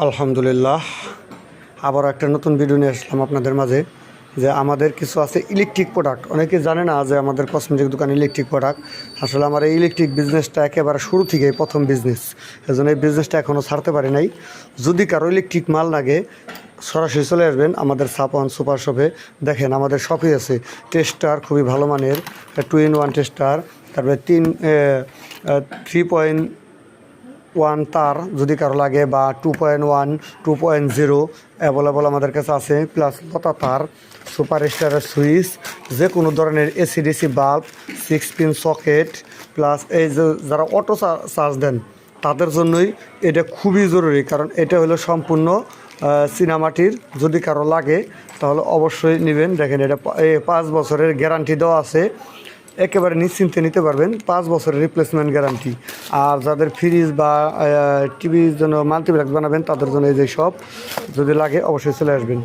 আলহামদুলিল্লাহ। আবার একটা নতুন ভিডিও নিয়ে আসলাম আপনাদের মাঝে, যে আমাদের কিছু আছে ইলেকট্রিক প্রোডাক্ট অনেকে জানে না যে আমাদের কসমেটিক দোকান ইলেকট্রিক প্রোডাক্ট আসলে আমার এই ইলেকট্রিক বিজনেসটা একেবারে শুরু থেকে প্রথম বিজনেস এজন্য এই বিজনেসটা এখনও ছাড়তে পারি নাই। যদি কারও ইলেকট্রিক মাল লাগে, সরাসরি চলে আসবেন আমাদের সাপন সুপার শপে। দেখেন আমাদের শপে আছে। টেস্টার খুবই ভালো মানের টু ইন ওয়ান টেস্টার তারপরে তিন থ্রি পয়েন্ট ওয়ান তার যদি কারও লাগে বা two point one two point zero available আমাদের কাছে আছে প্লাস লতা তার সুপার স্টারের সুইচ যে কোনো ধরনের AC DC bulb six pin socket plus এই যে যারা অটো চার্জ দেন তাদের জন্যই এটা খুবই জরুরি কারণ এটা হলো সম্পূর্ণ আহ, চীনামাটির যদি কারও লাগে তাহলে অবশ্যই নেবেন। দেখেন এটা পাঁচ বছরের গ্যারান্টি দেওয়া আছে। একেবারে নিশ্চিন্তে নিতে পারবেন। পাঁচ বছরের রিপ্লেসমেন্ট গ্যারান্টি আর যাদের ফ্রিজ বা টিভির জন্য মাল্টিপ্লেক্স বানাবেন, তাদের জন্য এই যে সব যদি লাগে অবশ্যই চলে আসবেন।